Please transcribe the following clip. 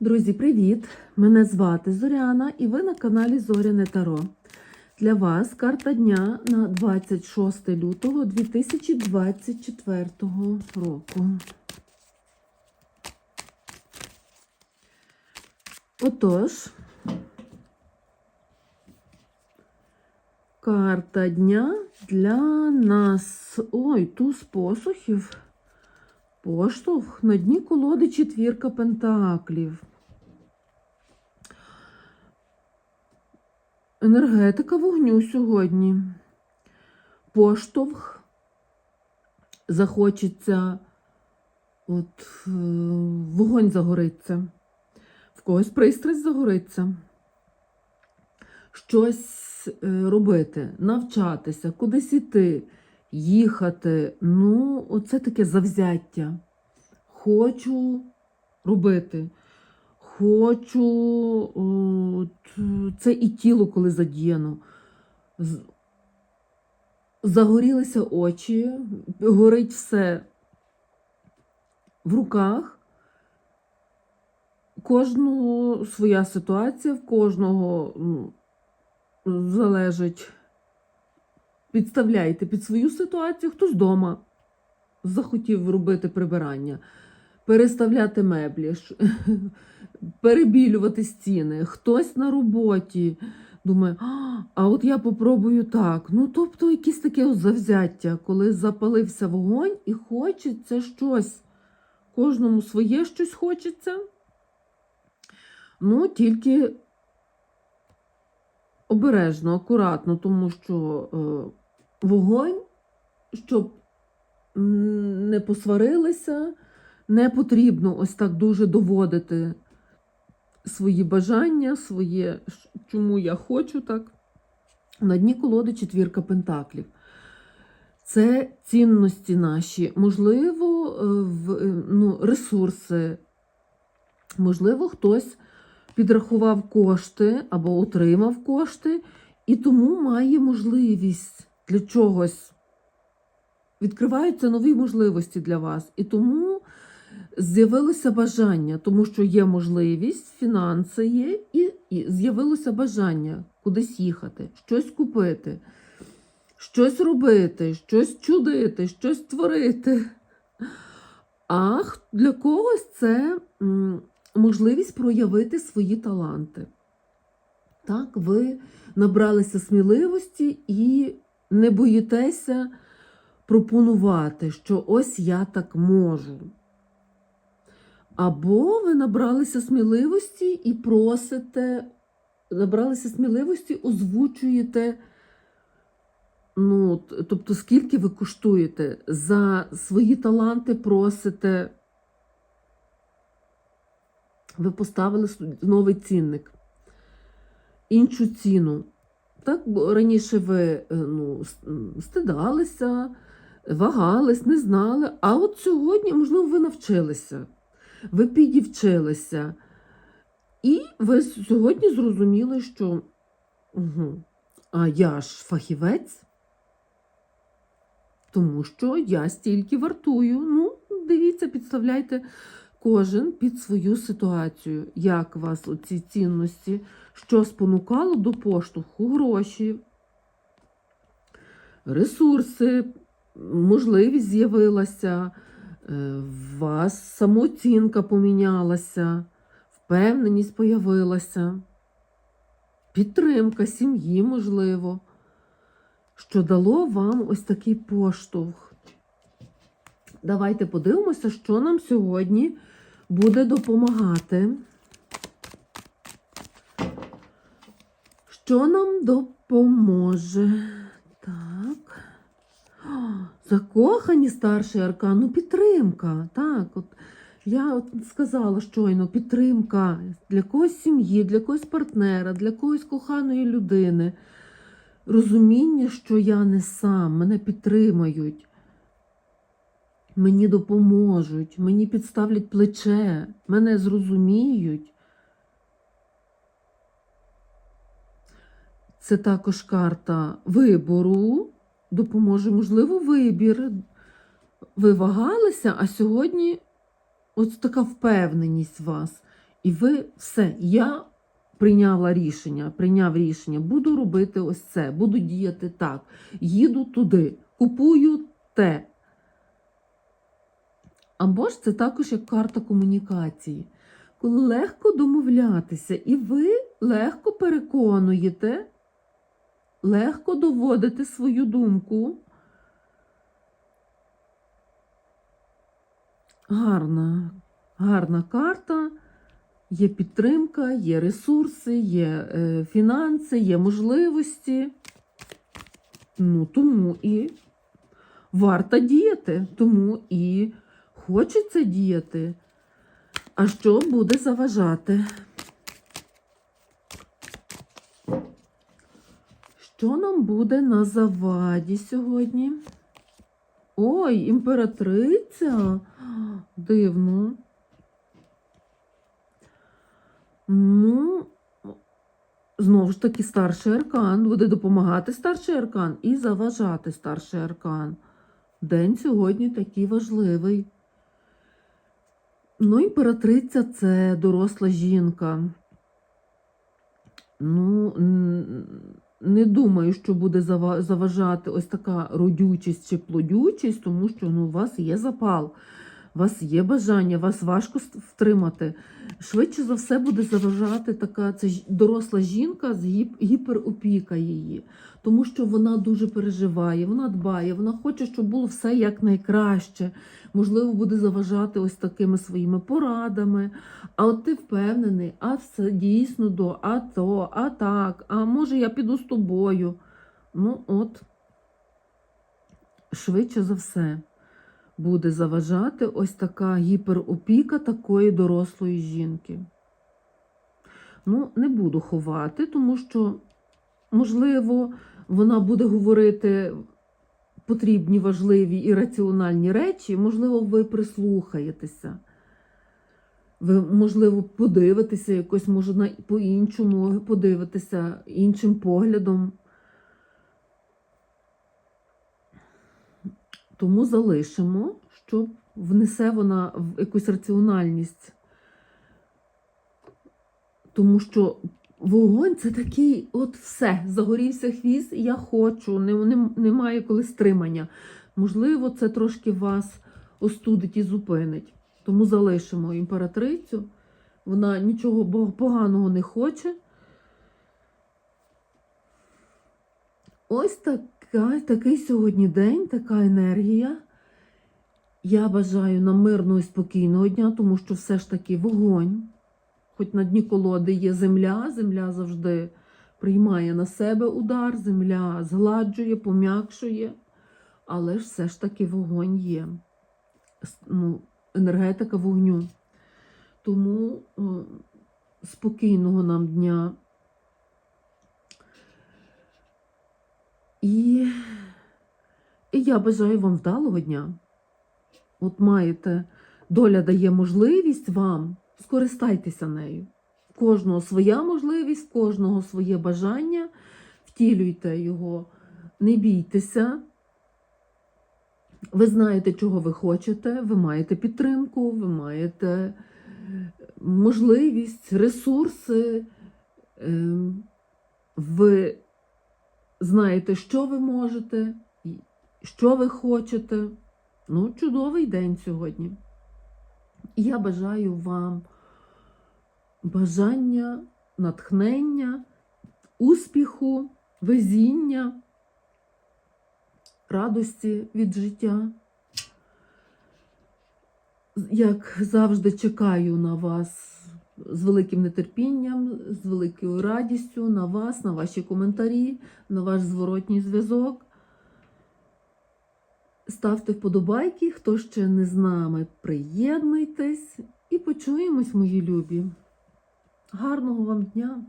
Друзі, привіт! Мене звати Зоряна і ви на каналі Зоряне Таро. Для вас карта дня на 26 лютого 2024 року. Отож, карта дня для нас. Ой, туз посухів. Поштовх на дні колоди четвірка пентаклів. Енергетика вогню сьогодні. Поштовх. Захочеться, от е, вогонь загориться, в когось пристрасть загориться. Щось е, робити, навчатися, кудись іти їхати. Ну, оце таке завзяття. Хочу робити. Хочу це і тіло, коли задіяно. Загорілися очі, горить все в руках. Кожного своя ситуація, в кожного залежить підставляєте під свою ситуацію, хтось вдома захотів робити прибирання, переставляти меблі, перебілювати стіни, хтось на роботі. Думає, «А, от я попробую так. Ну, тобто, якесь таке завзяття, коли запалився вогонь і хочеться щось. Кожному своє щось хочеться. Ну, тільки обережно, акуратно, тому що е, вогонь, щоб не посварилися, не потрібно ось так дуже доводити свої бажання, своє, чому я хочу так. На дні колоди четвірка пентаклів. Це цінності наші, можливо, е, в, е, ну, ресурси, можливо, хтось підрахував кошти або отримав кошти, і тому має можливість для чогось. Відкриваються нові можливості для вас. І тому з'явилося бажання, тому що є можливість, фінанси є, і, і з'явилося бажання кудись їхати, щось купити, щось робити, щось чудити, щось творити. А для когось це можливість проявити свої таланти. Так, ви набралися сміливості і не боїтеся пропонувати, що ось я так можу. Або ви набралися сміливості і просите, набралися сміливості, озвучуєте, ну, тобто, скільки ви коштуєте, за свої таланти просите ви поставили новий цінник, іншу ціну. Так, бо раніше ви е, ну, стидалися, вагались, не знали. А от сьогодні, можливо, ви навчилися, ви підівчилися. І ви сьогодні зрозуміли, що угу, а я ж фахівець, тому що я стільки вартую. Ну, дивіться, підставляйте кожен під свою ситуацію. Як вас оці цінності, що спонукало до поштовху, гроші, ресурси, можливість з'явилася, е, в вас самооцінка помінялася, впевненість появилася, підтримка сім'ї, можливо, що дало вам ось такий поштовх. Давайте подивимося, що нам сьогодні буде допомагати. Що нам допоможе? Так. Закохані старший аркан, ну підтримка. Так, от я от сказала щойно, підтримка для когось сім'ї, для когось партнера, для когось коханої людини. Розуміння, що я не сам, мене підтримають мені допоможуть, мені підставлять плече, мене зрозуміють. Це також карта вибору, допоможе, можливо, вибір. Ви вагалися, а сьогодні ось така впевненість в вас. І ви все, я прийняла рішення, прийняв рішення, буду робити ось це, буду діяти так, їду туди, купую те. Або ж це також як карта комунікації, коли легко домовлятися, і ви легко переконуєте, легко доводите свою думку. Гарна, гарна карта. Є підтримка, є ресурси, є е, фінанси, є можливості. Ну, тому і варто діяти, тому і хочеться діяти. А що буде заважати? Що нам буде на заваді сьогодні? Ой, імператриця. Дивно. Ну, знову ж таки, старший аркан буде допомагати старший аркан і заважати старший аркан. День сьогодні такий важливий. Ну, імператриця це доросла жінка. Ну, не думаю, що буде заважати ось така родючість чи плодючість, тому що ну, у вас є запал, вас є бажання, вас важко втримати. Швидше за все буде заважати така це доросла жінка з гіп, гіперопіка її, тому що вона дуже переживає, вона дбає, вона хоче, щоб було все як найкраще. Можливо, буде заважати ось такими своїми порадами. А от ти впевнений, а все дійсно до, а то, а так, а може я піду з тобою. Ну, от, швидше за все, буде заважати ось така гіперопіка такої дорослої жінки. Ну, не буду ховати, тому що, можливо, вона буде говорити потрібні, важливі і раціональні речі, можливо, ви прислухаєтеся. Ви, можливо, подивитеся якось, може, по-іншому, подивитеся іншим поглядом. Тому залишимо, щоб внесе вона в якусь раціональність. Тому що вогонь це такий, от все, загорівся хвіст, я хочу, не, не, немає коли стримання. Можливо, це трошки вас остудить і зупинить. Тому залишимо імператрицю. Вона нічого поганого не хоче. Ось така, такий сьогодні день, така енергія. Я бажаю нам мирного і спокійного дня, тому що все ж таки вогонь. Хоч на дні колоди є земля, земля завжди приймає на себе удар, земля згладжує, пом'якшує, але ж все ж таки вогонь є. Ну, енергетика вогню. Тому е, спокійного нам дня. І, і я бажаю вам вдалого дня. От маєте, доля дає можливість вам, скористайтеся нею. В Кожного своя можливість, кожного своє бажання, втілюйте його, не бійтеся. Ви знаєте, чого ви хочете, ви маєте підтримку, ви маєте можливість, ресурси. ем, Ви знаєте, що ви можете, що ви хочете. Ну, чудовий день сьогодні. Я бажаю вам бажання, натхнення, успіху, везіння, радості від життя. Як завжди, чекаю на вас з великим нетерпінням, з великою радістю на вас, на ваші коментарі, на ваш зворотній зв'язок. Ставте вподобайки, хто ще не з нами, приєднуйтесь і почуємось, мої любі. Гарного вам дня!